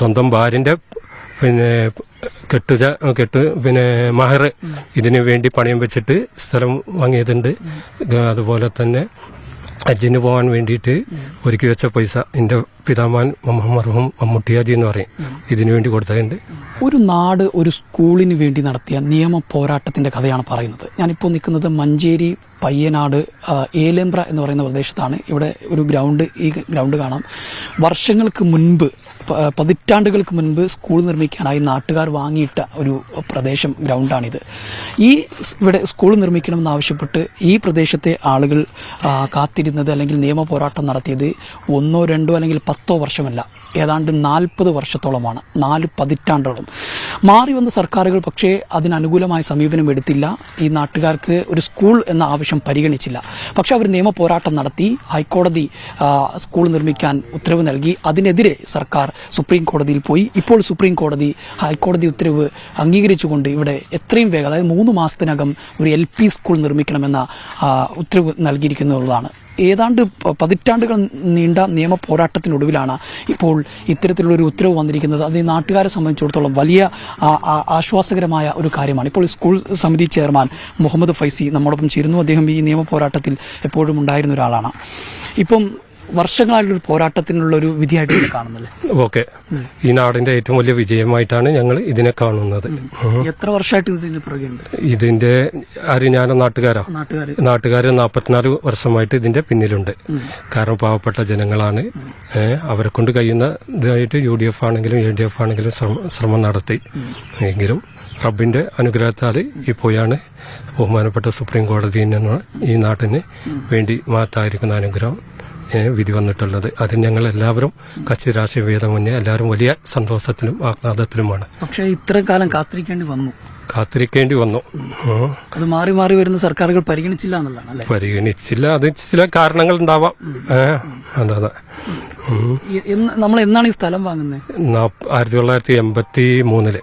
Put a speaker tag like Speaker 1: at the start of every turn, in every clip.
Speaker 1: സ്വന്തം ഭാര്യന്റെ പിന്നെ കെട്ട് കെട്ട് പിന്നെ മഹർ ഇതിനു വേണ്ടി പണയം വെച്ചിട്ട് സ്ഥലം വാങ്ങിയതുണ്ട്. അതുപോലെ തന്നെ ഹജ്ജിന് പോകാൻ വേണ്ടിയിട്ട് ഒരുക്കി വെച്ച പൈസ എന്റെ പിതാമാൻ മർഹൂം മമ്മൂട്ടിയാജി എന്ന് പറയും. ഇതിനു വേണ്ടി കൊടുത്തതുണ്ട്.
Speaker 2: ഒരു നാട് ഒരു സ്കൂളിന് വേണ്ടി നടത്തിയ നിയമ പോരാട്ടത്തിന്റെ കഥയാണ് പറയുന്നത്. ഞാനിപ്പോൾ നിൽക്കുന്നത് മഞ്ചേരി പയ്യനാട് ഏലേമ്പ്ര എന്ന് പറയുന്ന പ്രദേശത്താണ്. ഇവിടെ ഒരു ഗ്രൗണ്ട് ഈ ഗ്രൗണ്ട് കാണാം. വർഷങ്ങൾക്ക് മുൻപ് പതിറ്റാണ്ടുകൾക്ക് മുൻപ് സ്കൂൾ നിർമ്മിക്കാനായി നാട്ടുകാർ വാങ്ങിയിട്ട ഒരു പ്രദേശം ഗ്രൗണ്ടാണിത്. ഈ ഇവിടെ സ്കൂൾ നിർമ്മിക്കണമെന്നാവശ്യപ്പെട്ട് ഈ പ്രദേശത്തെ ആളുകൾ കാത്തിരുന്നത് അല്ലെങ്കിൽ നിയമ പോരാട്ടം നടത്തിയത് ഒന്നോ രണ്ടോ അല്ലെങ്കിൽ പത്തോ വർഷമല്ല. ഏതാണ്ട് നാൽപ്പത് വർഷത്തോളമാണ്. നാല് പതിറ്റാണ്ടോളം മാറി വന്ന സർക്കാരുകൾ പക്ഷേ അതിനനുകൂലമായ സമീപനം എടുത്തില്ല. ഈ നാട്ടുകാർക്ക് ഒരു സ്കൂൾ എന്ന ആവശ്യം പരിഗണിച്ചില്ല. പക്ഷേ അവർ നിയമ പോരാട്ടം നടത്തി ഹൈക്കോടതി സ്കൂൾ നിർമ്മിക്കാൻ ഉത്തരവ് നൽകി. അതിനെതിരെ സർക്കാർ സുപ്രീം കോടതിയിൽ പോയി. ഇപ്പോൾ സുപ്രീം കോടതി ഹൈക്കോടതി ഉത്തരവ് അംഗീകരിച്ചുകൊണ്ട് ഇവിടെ എത്രയും വേഗം അതായത് മൂന്ന് മാസത്തിനകം ഒരു എൽ സ്കൂൾ നിർമ്മിക്കണമെന്ന ഉത്തരവ് നൽകിയിരിക്കുന്നുള്ളതാണ് ഏതാണ്ട് പതിറ്റാണ്ടുകൾ നീണ്ട നിയമ പോരാട്ടത്തിനൊടുവിലാണ് ഇപ്പോൾ ഇത്തരത്തിലുള്ളൊരു ഉത്തരവ് വന്നിരിക്കുന്നത്. അത് ഈ നാട്ടുകാരെ സംബന്ധിച്ചിടത്തോളം വലിയ ആശ്വാസകരമായ ഒരു കാര്യമാണ്. ഇപ്പോൾ സ്കൂൾ സമിതി ചെയർമാൻ മുഹമ്മദ് ഫൈസി നമ്മോടൊപ്പം ചേരുന്നു. അദ്ദേഹം ഈ നിയമ പോരാട്ടത്തിൽ എപ്പോഴും ഉണ്ടായിരുന്ന ഒരാളാണ്. ഇപ്പം വർഷങ്ങളായിട്ടുള്ള ഒരു പോരാട്ടത്തിനുള്ള ഒരു വിധിയായിട്ട് കാണുന്നല്ലേ
Speaker 1: ഓക്കെ. ഈ നാടിന്റെ ഏറ്റവും വലിയ വിജയമായിട്ടാണ് ഞങ്ങൾ ഇതിനെ കാണുന്നത്.
Speaker 2: എത്ര വർഷമായിട്ട് ഇതിന് പുറകെയുണ്ട്
Speaker 1: ഇതിന്റെ ആര് ഞാൻ നാട്ടുകാരാ.
Speaker 2: നാട്ടുകാർ
Speaker 1: നാൽപ്പത്തിനാല് വർഷമായിട്ട് ഇതിന്റെ പിന്നിലുണ്ട്. കാരണം പാവപ്പെട്ട ജനങ്ങളാണ്. അവരെ കൊണ്ട് കഴിയുന്ന ഇതായിട്ട് യു ഡി എഫ് ആണെങ്കിലും എൽ ഡി എഫ് ആണെങ്കിലും ശ്രമം നടത്തി. എങ്കിലും റബ്ബിന്റെ അനുഗ്രഹത്താൽ പോയാണ് ബഹുമാനപ്പെട്ട സുപ്രീം കോടതിയിൽ നിന്ന് ഈ നാട്ടിന് വേണ്ടി മാറ്റായിരിക്കുന്ന അനുഗ്രഹം വിധി വന്നിട്ടുള്ളത്. അതിന് ഞങ്ങൾ എല്ലാവരും കച്ചി രാഷ്ട്രീയ മുന്നേ എല്ലാവരും വലിയ സന്തോഷത്തിലും ആഹ്ലാദത്തിലുമാണ്
Speaker 2: പക്ഷേ ഇത്ര കാലം കാത്തിരിക്കേണ്ടി വന്നു.
Speaker 1: കാത്തിരിക്കേണ്ടി വന്നു.
Speaker 2: അത് മാറി മാറി വരുന്ന സർക്കാരുകൾ പരിഗണിച്ചില്ല എന്നുള്ളതാണ്
Speaker 1: പരിഗണിച്ചില്ല. അത് ചില കാരണങ്ങൾ ഉണ്ടാവാം. അതെ അതെ.
Speaker 2: നമ്മൾ എന്നാണ് ഈ സ്ഥലം വാങ്ങുന്നത്
Speaker 1: ആയിരത്തി തൊള്ളായിരത്തി എൺപത്തി മൂന്നിൽ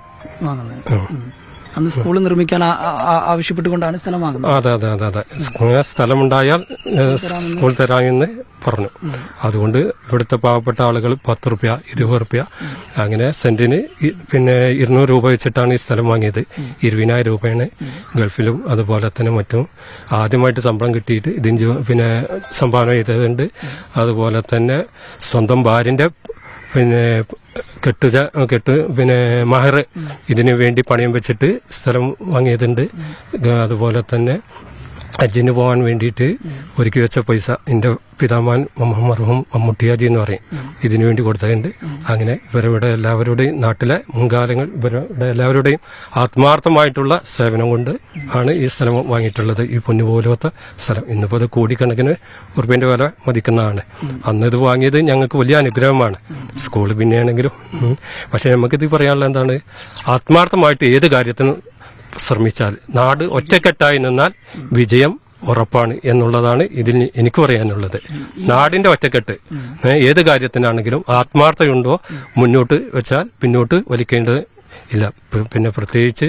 Speaker 2: വാങ്ങുന്നത് അന്ന് സ്കൂൾ നിർമ്മിക്കാൻ ആവശ്യപ്പെട്ടുകൊണ്ടാണ് സ്ഥലം വാങ്ങുന്നത്.
Speaker 1: അതെ അതെ അതെ അതെ. സ്ഥലമുണ്ടായാൽ സ്കൂൾ തരാമെന്ന് പറഞ്ഞു. അതുകൊണ്ട് ഇവിടുത്തെ പാവപ്പെട്ട ആളുകൾ പത്ത് റുപ്യ ഇരുപത് റുപ്യ അങ്ങനെ സെന്റിന് പിന്നെ ഇരുന്നൂറ് രൂപ വെച്ചിട്ടാണ് ഈ സ്ഥലം വാങ്ങിയത്. ഇരുപതിനായിരം രൂപയാണ് ഗൾഫിലും അതുപോലെ തന്നെ മറ്റും. ആദ്യമായിട്ട് ശമ്പളം കിട്ടിയിട്ട് ഇതിന് പിന്നെ സംഭാവന ചെയ്തതുണ്ട്. അതുപോലെ തന്നെ സ്വന്തം ഭാര്യന്റെ പിന്നെ കെട്ടു കെട്ട് പിന്നെ മഹർ ഇതിനു വേണ്ടി പണയം വെച്ചിട്ട് സ്ഥലം വാങ്ങിയതുണ്ട്. അതുപോലെ തന്നെ ഹജ്ജിന് പോകാൻ വേണ്ടിയിട്ട് ഒരുക്കി വെച്ച പൈസ എന്റെ പിതാമാൻ മർഹൂം മമ്മൂട്ടിയാജി എന്ന് പറയും. ഇതിനു വേണ്ടി കൊടുത്തതുണ്ട്. അങ്ങനെ ഇവരുടെ എല്ലാവരുടെയും നാട്ടിലെ മുൻകാലങ്ങൾ ഇവരുടെ എല്ലാവരുടെയും ആത്മാർത്ഥമായിട്ടുള്ള സേവനം കൊണ്ട് ആണ് ഈ സ്ഥലം വാങ്ങിയിട്ടുള്ളത്. ഈ പൊന്നു പോലത്തെ സ്ഥലം. ഇന്നിപ്പോ അത് കോടിക്കണക്കിന് ഉറുപ്പ്യന്റെ വില മതിക്കുന്നതാണ്. അന്ന് ഇത് വാങ്ങിയത് ഞങ്ങൾക്ക് വലിയ അനുഗ്രഹമാണ്. സ്കൂൾ പിന്നെയാണെങ്കിലും. പക്ഷെ നമുക്കിത് പറയാനുള്ള എന്താണ്? ആത്മാർത്ഥമായിട്ട് ഏത് കാര്യത്തിനും ശ്രമിച്ചാൽ. നാട് ഒറ്റക്കെട്ടായി നിന്നാൽ വിജയം ഉറപ്പാണ് എന്നുള്ളതാണ് ഇതിൽ എനിക്ക് പറയാനുള്ളത്. നാടിന്റെ ഒറ്റക്കെട്ട് ഏത് കാര്യത്തിനാണെങ്കിലും ആത്മാർത്ഥതയുണ്ടോ മുന്നോട്ട് വെച്ചാൽ പിന്നോട്ട് വലിക്കേണ്ടത് ഇല്ല. പിന്നെ പ്രത്യേകിച്ച്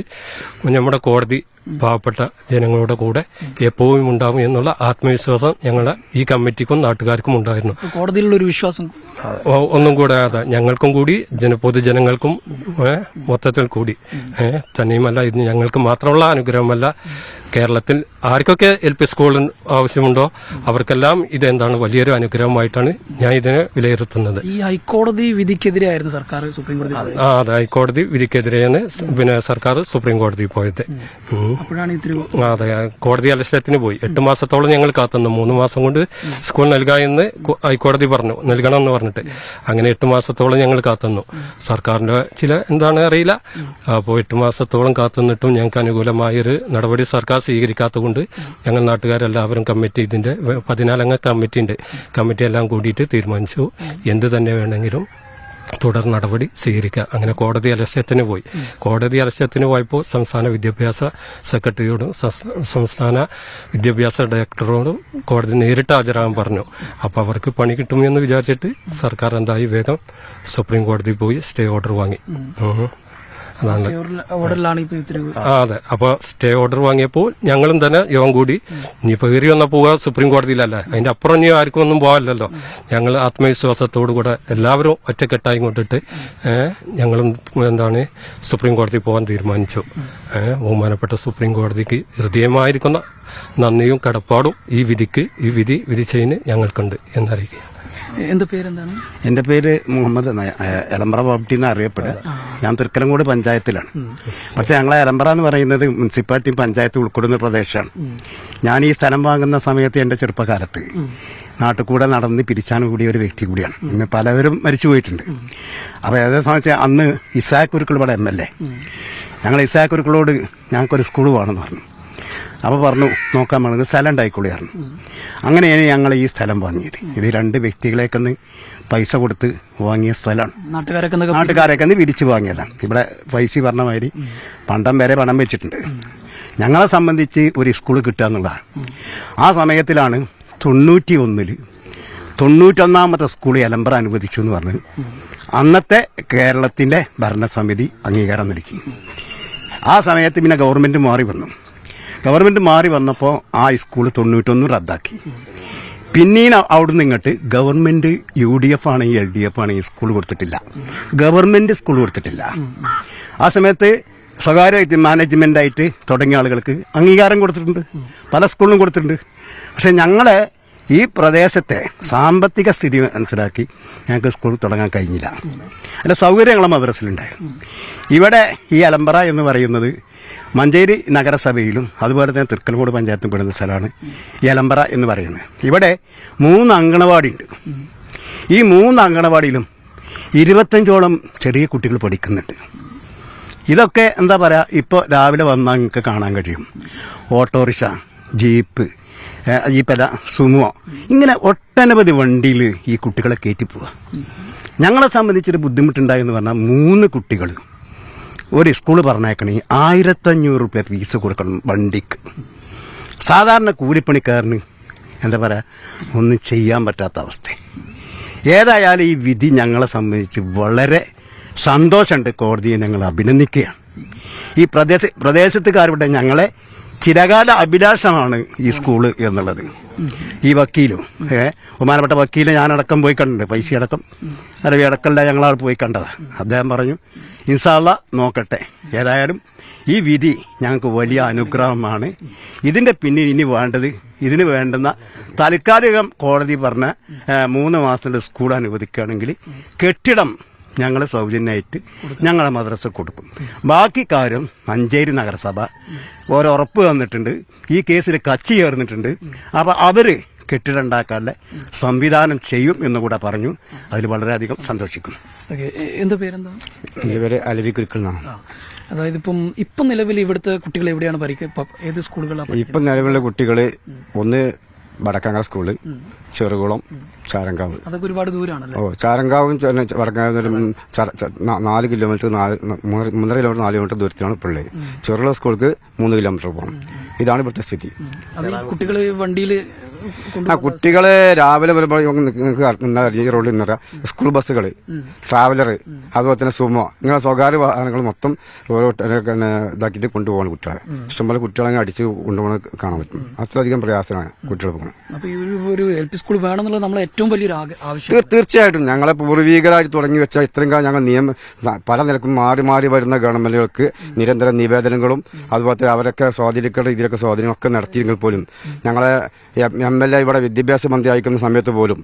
Speaker 1: നമ്മുടെ കോടതി പാവപ്പെട്ട ജനങ്ങളുടെ കൂടെ എപ്പോഴും ഉണ്ടാവും എന്നുള്ള ആത്മവിശ്വാസം ഞങ്ങളുടെ ഈ കമ്മിറ്റിക്കും നാട്ടുകാർക്കും ഉണ്ടായിരുന്നു.
Speaker 2: കോടതിയിലുള്ള ഒരു വിശ്വാസം.
Speaker 1: ഒന്നും കൂടെ അതെ ഞങ്ങൾക്കും കൂടി ജന പൊതുജനങ്ങൾക്കും മൊത്തത്തിൽ കൂടി. തന്നെയുമല്ല ഇത് ഞങ്ങൾക്ക് മാത്രമുള്ള അനുഗ്രഹമല്ല. കേരളത്തിൽ ആർക്കൊക്കെ എൽ പി സ്കൂളിന് ആവശ്യമുണ്ടോ അവർക്കെല്ലാം ഇതെന്താണ് വലിയൊരു അനുഗ്രഹമായിട്ടാണ് ഞാൻ ഇതിനെ വിലയിരുത്തുന്നത്.
Speaker 2: ഈ ഹൈക്കോടതി വിധിക്കെതിരെയായിരുന്നു സർക്കാർ സുപ്രീം കോടതി
Speaker 1: ആ അതെ ഹൈക്കോടതി വിധിക്കെതിരെയാണ് പിന്നെ സർക്കാർ സുപ്രീം കോടതി പോയത്. അതെ. കോടതി അലക്ഷ്യത്തിന് പോയി. എട്ട് മാസത്തോളം ഞങ്ങൾ കാത്തുന്നു മൂന്ന് മാസം കൊണ്ട് സ്കൂൾ നൽകാമെന്ന് എന്ന് ഹൈക്കോടതി പറഞ്ഞു. നൽകണം എന്ന് പറഞ്ഞിട്ട്. അങ്ങനെ എട്ട് മാസത്തോളം ഞങ്ങൾ കാത്തുന്നു സർക്കാരിന്റെ ചില എന്താണ് അറിയില്ല. അപ്പോൾ എട്ട് മാസത്തോളം കാത്തുനിന്നിട്ടും ഞങ്ങൾക്ക് അനുകൂലമായൊരു നടപടി സർക്കാർ സ്വീകരിക്കാത്തതുകൊണ്ട് ഞങ്ങൾ നാട്ടുകാരെല്ലാവരും കമ്മിറ്റി ഇതിന്റെ പതിനാലംഗ കമ്മിറ്റി ഉണ്ട് കമ്മിറ്റി എല്ലാം കൂടിയിട്ട് തീരുമാനിച്ചു. എന്ത് തന്നെ വേണമെങ്കിലും തുടർ നടപടി സ്വീകരിക്കുക അങ്ങനെ കോടതി അലക്ഷ്യത്തിന് പോയി. കോടതി അലക്ഷ്യത്തിന് പോയപ്പോൾ സംസ്ഥാന വിദ്യാഭ്യാസ സെക്രട്ടറിയോടും സംസ്ഥാന വിദ്യാഭ്യാസ ഡയറക്ടറോടും കോടതി നേരിട്ട് ഹാജരാകാൻ പറഞ്ഞു. അപ്പോൾ അവർക്ക് പണി കിട്ടുമെന്ന് വിചാരിച്ചിട്ട് സർക്കാർ എന്തായി വേഗം സുപ്രീം കോടതി പോയി സ്റ്റേ ഓർഡർ വാങ്ങി. അതാണ്. അതെ. അപ്പൊ സ്റ്റേ ഓർഡർ വാങ്ങിയപ്പോൾ ഞങ്ങളും തന്നെ യോഗം കൂടി. ഇനിയിപ്പോ കയറി വന്നാൽ പോവുക സുപ്രീം കോടതിയിലല്ലേ? അതിന്റെ അപ്പുറം ഇനി ആർക്കും ഒന്നും പോവാല്ലോ ഞങ്ങൾ ആത്മവിശ്വാസത്തോടു കൂടെ എല്ലാവരും ഒറ്റക്കെട്ടായി കൊണ്ടിട്ട് ഞങ്ങളും എന്താണ് സുപ്രീം കോടതി പോകാൻ തീരുമാനിച്ചു. ബഹുമാനപ്പെട്ട സുപ്രീം കോടതിക്ക് ഹൃദയമായിരിക്കുന്ന നന്ദിയും കടപ്പാടും ഈ വിധിക്ക് ഈ വിധി വിധിച്ചതിന് ഞങ്ങൾക്കുണ്ട് എന്നറിയിക്കുക
Speaker 2: പേരെന്താണ്?
Speaker 3: എന്റെ പേര് മുഹമ്മദ് ഏഹ് എലമ്പ്ര പ്രോപ്പർട്ടി എന്ന് അറിയപ്പെടുക. ഞാൻ തൃക്കലങ്കോട് പഞ്ചായത്തിലാണ്. പക്ഷേ ഞങ്ങളെ എലമ്പ്ര എന്ന് പറയുന്നത് മുനിസിപ്പാലിറ്റി പഞ്ചായത്ത് ഉൾക്കൊള്ളുന്ന പ്രദേശമാണ്. ഞാൻ ഈ സ്ഥലം വാങ്ങുന്ന സമയത്ത് എന്റെ ചെറുപ്പകാലത്ത് നാട്ടുകൂടെ നടന്ന് പിരിച്ചാൻ കൂടിയ ഒരു വ്യക്തി കൂടിയാണ്. ഇന്ന് പലവരും മരിച്ചു പോയിട്ടുണ്ട്. അപ്പോൾ ഏതേ സംബന്ധിച്ച് അന്ന് ഇസാഖ് കുരുക്കൾ ഇവിടെ എം എൽ എ. ഞങ്ങൾ ഇസാഖ് കുരുക്കളോട് ഞങ്ങൾക്കൊരു സ്കൂൾ വേണമെന്ന് പറഞ്ഞു. അപ്പോൾ പറഞ്ഞു നോക്കാൻ വേണമെങ്കിൽ സ്ഥലം ഉണ്ടായിക്കൊള്ളിയായിരുന്നു അങ്ങനെയാണ് ഞങ്ങൾ ഈ സ്ഥലം വാങ്ങിയത്. ഇത് രണ്ട് വ്യക്തികളേക്കൊന്ന് പൈസ കൊടുത്ത് വാങ്ങിയ സ്ഥലമാണ്.
Speaker 2: നാട്ടുകാരൊക്കെ
Speaker 3: വിരിച്ചു വാങ്ങിയതാണ്. ഇവിടെ പൈസ പറഞ്ഞ മാതിരി പണ്ടം വരെ പണം വെച്ചിട്ടുണ്ട്. ഞങ്ങളെ സംബന്ധിച്ച് ഒരു സ്കൂൾ കിട്ടുക എന്നുള്ളതാണ്. ആ സമയത്തിലാണ് തൊണ്ണൂറ്റി ഒന്നിൽ തൊണ്ണൂറ്റൊന്നാമത്തെ സ്കൂൾ എലമ്പറ അനുവദിച്ചു എന്ന് പറഞ്ഞ് അന്നത്തെ കേരളത്തിന്റെ ഭരണസമിതി അംഗീകാരം നൽകി. ആ സമയത്ത് പിന്നെ ഗവൺമെന്റ് മാറി വന്നു. ഗവൺമെന്റ് മാറി വന്നപ്പോൾ ആ സ്കൂൾ തൊണ്ണൂറ്റൊന്ന് റദ്ദാക്കി. പിന്നീട് അവിടുന്ന് ഇങ്ങോട്ട് ഗവൺമെന്റ് യു ഡി എഫ് ആണെങ്കിൽ എൽ ഡി എഫ് ആണെങ്കിൽ സ്കൂൾ കൊടുത്തിട്ടില്ല. ഗവൺമെന്റ് സ്കൂൾ കൊടുത്തിട്ടില്ല. ആ സമയത്ത് സ്വകാര്യ മാനേജ്മെന്റ് ആയിട്ട് തുടങ്ങിയ ആളുകൾക്ക് അംഗീകാരം കൊടുത്തിട്ടുണ്ട്. പല സ്കൂളിലും കൊടുത്തിട്ടുണ്ട്. പക്ഷെ ഞങ്ങളെ ഈ പ്രദേശത്തെ സാമ്പത്തിക സ്ഥിതി മനസ്സിലാക്കി ഞങ്ങൾക്ക് സ്കൂൾ തുടങ്ങാൻ കഴിഞ്ഞില്ല. അതിന്റെ സൗകര്യങ്ങളും മദ്രസിലുണ്ടായിരുന്നു ഇവിടെ ഈ അലമ്പറ എന്ന് പറയുന്നത് മഞ്ചേരി നഗരസഭയിലും അതുപോലെ തന്നെ തൃക്കൽമൂട് പഞ്ചായത്തും പെടുന്ന സ്ഥലമാണ് ഈ അലമ്പറ എന്ന് പറയുന്നത്. ഇവിടെ മൂന്ന് അങ്കണവാടി ഉണ്ട്. ഈ മൂന്ന് അങ്കണവാടിയിലും ഇരുപത്തഞ്ചോളം ചെറിയ കുട്ടികൾ പഠിക്കുന്നുണ്ട്. ഇതൊക്കെ എന്താ പറയുക ഇപ്പോൾ രാവിലെ വന്നാൽ നിങ്ങൾക്ക് കാണാൻ കഴിയും. ഓട്ടോറിക്ഷ ജീപ്പ് ഏ, പല സുമോ ഇങ്ങനെ ഒട്ടനവധി വണ്ടിയിൽ ഈ കുട്ടികളെ കയറ്റി പോവുക ഞങ്ങളെ സംബന്ധിച്ചൊരു ബുദ്ധിമുട്ടുണ്ടായെന്ന് പറഞ്ഞാൽ മൂന്ന് കുട്ടികൾ. ഒരു സ്കൂൾ പറഞ്ഞേക്കണേ ആയിരത്തഞ്ഞൂറ് റുപ്യ ഫീസ് കൊടുക്കണം വണ്ടിക്ക്. സാധാരണ കൂലിപ്പണിക്കാരന് എന്താ പറയുക ഒന്നും ചെയ്യാൻ പറ്റാത്ത അവസ്ഥ. ഏതായാലും ഈ വിധി ഞങ്ങളെ സംബന്ധിച്ച് വളരെ സന്തോഷമുണ്ട് കോടതിയെ ഞങ്ങൾ അഭിനന്ദിക്കുകയാണ്. ഈ പ്രദേശ പ്രദേശത്തുകാരുടെ ഞങ്ങളെ ചിരകാല അഭിലാഷമാണ് ഈ സ്കൂൾ എന്നുള്ളത്. ഈ വക്കീലും ഏ ബഹുമാനപ്പെട്ട വക്കീൽ ഞാനടക്കം പോയി കണ്ടിട്ടുണ്ട് പൈസ അടക്കം അരവി അടക്കമല്ല ഞങ്ങളവിടെ പോയി കണ്ടതാ. അദ്ദേഹം പറഞ്ഞു ഇൻസാല്ല നോക്കട്ടെ. ഏതായാലും ഈ വിധി ഞങ്ങൾക്ക് വലിയ അനുഗ്രഹമാണ്. ഇതിന്റെ പിന്നിൽ ഇനി വേണ്ടത് ഇതിന് വേണ്ടുന്ന താൽക്കാലികം കോടതി പറഞ്ഞ മൂന്ന് മാസത്തിന്റെ സ്കൂൾ അനുവദിക്കുകയാണെങ്കിൽ കെട്ടിടം ഞങ്ങൾ സൗജന്യമായിട്ട് ഞങ്ങളെ മദ്രസ കൊടുക്കും. ബാക്കി കാര്യം മഞ്ചേരി നഗരസഭ ഓരോ ഉറപ്പ് തന്നിട്ടുണ്ട്. ഈ കേസിൽ കച്ചി ചേർന്നിട്ടുണ്ട്. അപ്പോൾ അവർ കെട്ടിടം ഉണ്ടാക്കാനുള്ള സംവിധാനം ചെയ്യും എന്ന് കൂടെ പറഞ്ഞു. അതിൽ വളരെയധികം സന്തോഷിക്കുന്നു.
Speaker 2: ഓക്കെ. എന്താ പേരെന്താ?
Speaker 3: എന്റെ പേര് അലവി കുരുക്കളാണ്
Speaker 2: അതായത് ഇപ്പം ഇപ്പം നിലവിൽ ഇവിടുത്തെ കുട്ടികൾ എവിടെയാണ് പരിക്ക് ഏത് സ്കൂളുകളാണ്
Speaker 4: ഇപ്പം നിലവിലുള്ള കുട്ടികൾ ഒന്ന് വടക്കങ്ങാട് സ്കൂൾ ചെറുകുളം ചാരങ്കാവ്.
Speaker 2: അതൊക്കെ ഒരുപാട് ദൂരമാണല്ലേ
Speaker 4: ഓ ചാരങ്കാവും വടക്കങ്ങാവ് ഒരു നാല് കിലോമീറ്റർ നാല് മൂന്നര കിലോമീറ്റർ നാല് കിലോമീറ്റർ ദൂരത്തിലാണ് പിള്ളേർ ചെറുകുളം സ്കൂൾക്ക് മൂന്ന് കിലോമീറ്റർ പോകണം ഇതാണ് ഇവിടുത്തെ സ്ഥിതി.
Speaker 2: കുട്ടികൾ വണ്ടിയിൽ
Speaker 4: ആ കുട്ടികളെ രാവിലെ വരുമ്പോൾ ഈ റോഡിൽ നിന്ന് സ്കൂൾ ബസ്സുകൾ ട്രാവലർ അതുപോലെ തന്നെ സുമോ ഇങ്ങനെ സ്വകാര്യ വാഹനങ്ങൾ മൊത്തം ഓരോ ഇതാക്കിട്ട് ഇതാക്കിയിട്ട് കൊണ്ടുപോകണം കുട്ടികളെ. ഇഷ്ടംപോലെ കുട്ടികളെ അടിച്ച് കൊണ്ടുപോകണം കാണാൻ പറ്റും. അത്രയധികം പ്രയാസമാണ് കുട്ടികൾ പോകണം
Speaker 2: സ്കൂൾ വേണമെന്നുള്ളത് നമ്മളെ ഏറ്റവും വലിയൊരു ആഗ്ര- ആവശ്യം.
Speaker 4: തീർച്ചയായിട്ടും ഞങ്ങളെ പൂർവികരായി തുടങ്ങി വെച്ച ഇത്രയും കാലം ഞങ്ങൾ നിയമ പല നിലക്കും മാറി മാറി വരുന്ന ഗവൺമെന്റുകൾക്ക് നിരന്തര നിവേദനങ്ങളും അതുപോലെ അവരൊക്കെ സ്വാധീനിക്കേണ്ട രീതിയിലൊക്കെ സ്വാധീനമൊക്കെ നടത്തിയെങ്കിൽ പോലും ഞങ്ങളെ എം എൽ എ ഇവിടെ വിദ്യാഭ്യാസ മന്ത്രി അയക്കുന്ന സമയത്ത് പോലും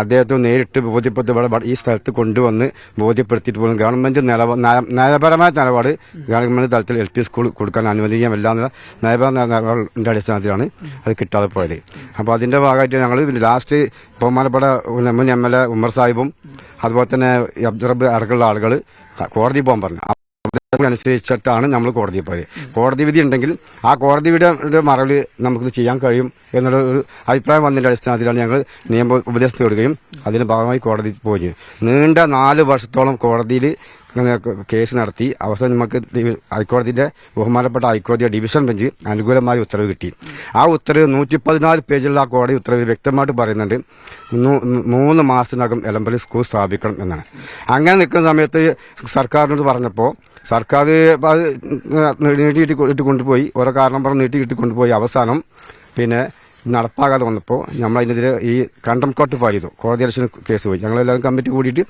Speaker 4: അദ്ദേഹത്തെ നേരിട്ട് ബോധ്യപ്പെടുത്തി ഇവിടെ ഈ സ്ഥലത്ത് കൊണ്ടുവന്ന് ബോധ്യപ്പെടുത്തിയിട്ട് പോലും ഗവൺമെന്റ് നയപരമായ നിലപാട് ഗവൺമെന്റ് തലത്തിൽ എൽ പി സ്കൂൾ കൊടുക്കാൻ അനുവദിക്കാമല്ല എന്നുള്ള നയപരമായ അടിസ്ഥാനത്തിലാണ് അത് കിട്ടാതെ പോയത്. അപ്പോൾ അതിന്റെ ഭാഗമായിട്ട് ഞങ്ങൾ ലാസ്റ്റ് ബഹുമാനപ്പെട്ട മുൻ എം എൽ എ ഉമ്മർ സാഹിബും അതുപോലെ തന്നെ അബ്ദുറബ് അടക്കമുള്ള ആളുകൾ കോടതി പോകാൻ പറഞ്ഞു. അനുസരിച്ചിട്ടാണ് നമ്മൾ കോടതി പോയത്. കോടതി വിധി ഉണ്ടെങ്കിൽ ആ കോടതി വിധിയുടെ മറവിൽ നമുക്കിത് ചെയ്യാൻ കഴിയും എന്നുള്ള ഒരു അഭിപ്രായം വന്നതിന്റെ അടിസ്ഥാനത്തിലാണ് ഞങ്ങൾ നിയമ ഉപദേശം തേടുകയും അതിന്റെ ഭാഗമായി കോടതി പോയി. നീണ്ട നാല് വർഷത്തോളം കോടതിയിൽ കേസ് നടത്തി. അവസാനം നമുക്ക് ഹൈക്കോടതിയുടെ ബഹുമാനപ്പെട്ട ഹൈക്കോടതി ഡിവിഷൻ ബെഞ്ച് അനുകൂലമായ ഉത്തരവ് കിട്ടി. ആ ഉത്തരവ് നൂറ്റി പതിനാല് പേജിലുള്ള ആ കോടതി ഉത്തരവിൽ വ്യക്തമായിട്ട് പറയുന്നുണ്ട്. മൂന്ന് മാസത്തിനകം എലമ്പലി സ്കൂൾ സ്ഥാപിക്കണം എന്നാണ്. അങ്ങനെ നിൽക്കുന്ന സമയത്ത് സർക്കാരിനോട് പറഞ്ഞപ്പോൾ സർക്കാർ അത് നീട്ടിയിട്ട് ഇട്ട് കൊണ്ടുപോയി. ഓരോ കാരണം പറഞ്ഞ് നീട്ടിയിട്ട് കൊണ്ടുപോയി. അവസാനം പിന്നെ നടപ്പാകാതെ വന്നപ്പോൾ നമ്മൾ ഈ കണ്ടം കോർട്ട് ഫയൽ ചെയ്തു. കോടതി ഇലക്ഷൻ കേസ് പോയി. ഞങ്ങളെല്ലാവരും കമ്മിറ്റി കൂടിയിട്ട്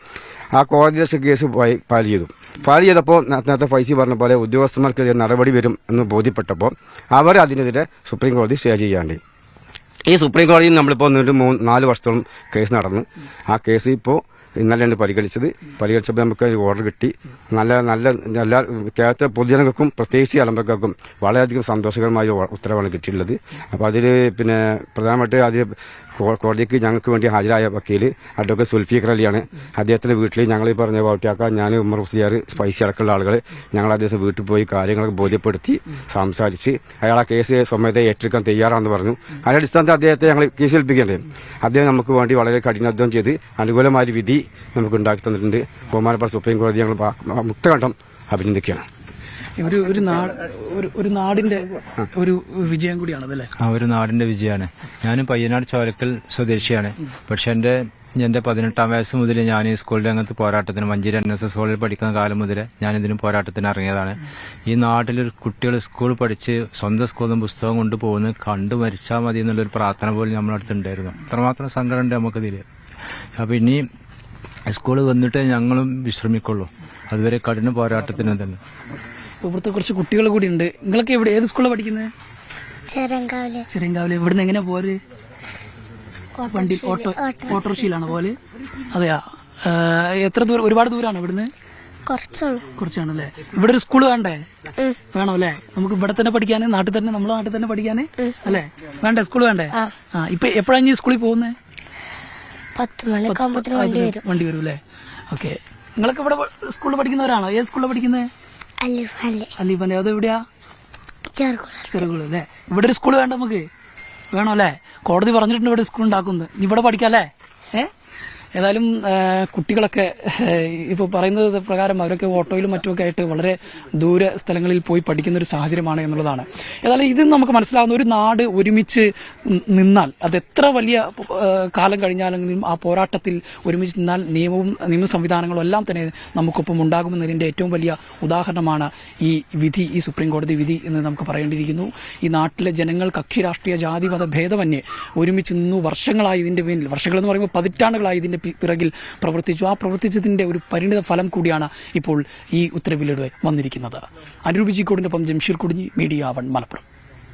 Speaker 4: ആ കോടതി ഇലക്ഷൻ കേസ് ഫയ- ഫയൽ ചെയ്തു. ഫയൽ ചെയ്തപ്പോൾ നേരത്തെ ഫൈസി പറഞ്ഞ പോലെ ഉദ്യോഗസ്ഥന്മാർക്കെതിരെ നടപടി വരും എന്ന് ബോധ്യപ്പെട്ടപ്പോൾ അവർ അതിനെതിരെ സുപ്രീം കോടതി സ്റ്റേ ചെയ്യാണ്ട്. ഈ സുപ്രീം കോടതിയിൽ നമ്മളിപ്പോൾ എന്നിട്ട് മൂന്ന് നാല് വർഷത്തോളം കേസ് നടന്നു. ആ കേസ് ഇപ്പോൾ ഇന്നലെയാണ് പരിഗണിച്ചത്. പരിഗണിച്ചപ്പോൾ നമുക്ക് ഓർഡർ കിട്ടി. നല്ല നല്ല എല്ലാ കേരളത്തിലെ പൊതുജനങ്ങൾക്കും പ്രത്യേകിച്ച് അലമ്പക്കാർക്കും വളരെയധികം സന്തോഷകരമായ ഉത്തരവാണ് കിട്ടിയിട്ടുള്ളത്. അപ്പോൾ അതിൽ പിന്നെ പ്രധാനമായിട്ട് അതിൽ കോടതിക്ക് ഞങ്ങൾക്ക് വേണ്ടി ഹാജരായ വക്കീൽ അഡ്വക്കേറ്റ് സുൽഫീഖർ അലിയാണ് അദ്ദേഹത്തിന്റെ വീട്ടിൽ ഞങ്ങൾ ഈ പറഞ്ഞ പാട്ടിയാക്ക ഞാൻ ഉമ്മർ ഹുസിയാർ സ്പൈസി അടക്കമുള്ള ആളുകൾ ഞങ്ങൾ അദ്ദേഹം വീട്ടിൽ പോയി കാര്യങ്ങളൊക്കെ ബോധ്യപ്പെടുത്തി സംസാരിച്ച് അയാൾ ആ കേസ് സ്വമേധ ഏറ്റെടുക്കാൻ തയ്യാറാണെന്ന് പറഞ്ഞു. അതിന്റെ അടിസ്ഥാനത്തിൽ അദ്ദേഹത്തെ ഞങ്ങൾ കേസ് ഏൽപ്പിക്കേണ്ടത്. അദ്ദേഹം നമുക്ക് വേണ്ടി വളരെ കഠിനാധ്വാനം ചെയ്ത് അനുകൂലമായ വിധി നമുക്ക് ഉണ്ടാക്കി തന്നിട്ടുണ്ട്. ബഹുമാനപ്പെട്ട സുപ്രീം കോടതി ഞങ്ങൾ മുക്തകണ്ഠം അഭിനന്ദിക്കുകയാണ്.
Speaker 2: ഒരു ഒരു ഒരു നാടിന്റെ ഒരു വിജയം കൂടിയാണ്
Speaker 5: ആ ഒരു നാടിന്റെ വിജയമാണ്. ഞാനും പയ്യനാട് ചോരക്കൽ സ്വദേശിയാണ്. പക്ഷെ എന്റെ എന്റെ പതിനെട്ടാം വയസ്സ് മുതൽ ഞാൻ ഈ സ്കൂൾ രംഗത്ത് പോരാട്ടത്തിന് മഞ്ചേരി എൻ എസ് എസ് സ്കൂളിൽ പഠിക്കുന്ന കാലം മുതൽ ഞാൻ ഇതിന് പോരാട്ടത്തിന് ഇറങ്ങിയതാണ്. ഈ നാട്ടിൽ കുട്ടികൾ സ്കൂൾ പഠിച്ച് സ്വന്തം സ്കൂളിൽ പുസ്തകം കൊണ്ടുപോകുന്നത് കണ്ടു മരിച്ചാൽ മതി എന്നുള്ളൊരു പ്രാർത്ഥന പോലും നമ്മുടെ അടുത്തുണ്ടായിരുന്നു അത്രമാത്രം സങ്കടമുണ്ട് നമുക്കിതിൽ അപ്പം ഇനി സ്കൂൾ വന്നിട്ടേ ഞങ്ങളും വിശ്രമിക്കുള്ളൂ. അതുവരെ കഠിന പോരാട്ടത്തിന് തന്നെ.
Speaker 2: ഇവിടുത്തെ കുറച്ച് കുട്ടികൾ കൂടി ഉണ്ട്. നിങ്ങളൊക്കെ എവിടെ ഏത് സ്കൂളിലാണ് പഠിക്കുന്നത്?
Speaker 6: ചെറങ്കാവിലെ.
Speaker 2: ഇവിടുന്ന് എങ്ങനെ പോര് വണ്ടി ഓട്ടോ ഓട്ടോറിക്ഷയിലാണ് പോലെ അതെയാ. എത്ര ദൂരം ഒരുപാട് ദൂരമാണ് ഇവിടുന്ന്? കുറച്ചാണല്ലേ. ഇവിടെ ഒരു സ്കൂൾ വേണ്ടേ? വേണം അല്ലേ നമുക്ക് ഇവിടെ തന്നെ പഠിക്കാന് നാട്ടിൽ തന്നെ നമ്മളെ നാട്ടിൽ തന്നെ പഠിക്കാന്? അല്ലേ? വേണ്ടേ? സ്കൂൾ വേണ്ടേ? ആ. ഇപ്പൊ എപ്പോഴാണ് ഈ സ്കൂളിൽ
Speaker 6: പത്ത് മണിക്കാകുമ്പോഴത്തേന് വരും
Speaker 2: വണ്ടി വരും. അല്ലേ ഓക്കെ. നിങ്ങളൊക്കെ ഇവിടെ സ്കൂളിൽ പഠിക്കുന്നവരാണോ? ഏത് സ്കൂളിൽ പഠിക്കുന്നത് അത് എവിടെയാ
Speaker 6: ചെറുകുള.
Speaker 2: അല്ലേ? ഇവിടെ ഒരു സ്കൂൾ വേണ്ട നമുക്ക്. വേണോ അല്ലേ കോടതി പറഞ്ഞിട്ടുണ്ട് ഇവിടെ സ്കൂൾ ഉണ്ടാക്കുന്നത് ഇവിടെ പഠിക്കാം അല്ലേ ഏ? ഏതായാലും കുട്ടികളൊക്കെ ഇപ്പോൾ പറയുന്നത് പ്രകാരം അവരൊക്കെ ഓട്ടോയിലും മറ്റുമൊക്കെ ആയിട്ട് വളരെ ദൂര സ്ഥലങ്ങളിൽ പോയി പഠിക്കുന്ന ഒരു സാഹചര്യമാണ് എന്നുള്ളതാണ്. ഏതായാലും ഇത് നമുക്ക് മനസ്സിലാവുന്ന ഒരു നാട് ഒരുമിച്ച് നിന്നാൽ അത് എത്ര വലിയ കാലം കഴിഞ്ഞാലെങ്കിലും ആ പോരാട്ടത്തിൽ ഒരുമിച്ച് നിന്നാൽ നിയമവും നിയമ സംവിധാനങ്ങളും എല്ലാം തന്നെ നമുക്കൊപ്പം ഉണ്ടാകുമെന്നതിന്റെ ഏറ്റവും വലിയ ഉദാഹരണമാണ് ഈ വിധി ഈ സുപ്രീം കോടതി വിധി എന്ന് നമുക്ക് പറയേണ്ടിയിരിക്കുന്നു. ഈ നാട്ടിലെ ജനങ്ങൾ കക്ഷി രാഷ്ട്രീയ ജാതി മത ഭേദമന്യേ ഒരുമിച്ച് നിന്നു വർഷങ്ങളായി ഇതിന്റെ പിന്നിൽ. വർഷങ്ങളെന്ന് പറയുമ്പോൾ പതിറ്റാണ്ടുകളായി ഇതിന്റെ പി- പിറകിൽ പ്രവർത്തിച്ചു. ആ പ്രവർത്തിച്ചതിന്റെ ഒരു പരിണിത ഫലം കൂടിയാണ് ഇപ്പോൾ ഈ ഉത്തരവിലൂടെ വന്നിരിക്കുന്നത്. അനുരൂപ് ഒപ്പം ജംഷീർ കുടിഞ്ഞി മീഡിയ വൺ മലപ്പുറം.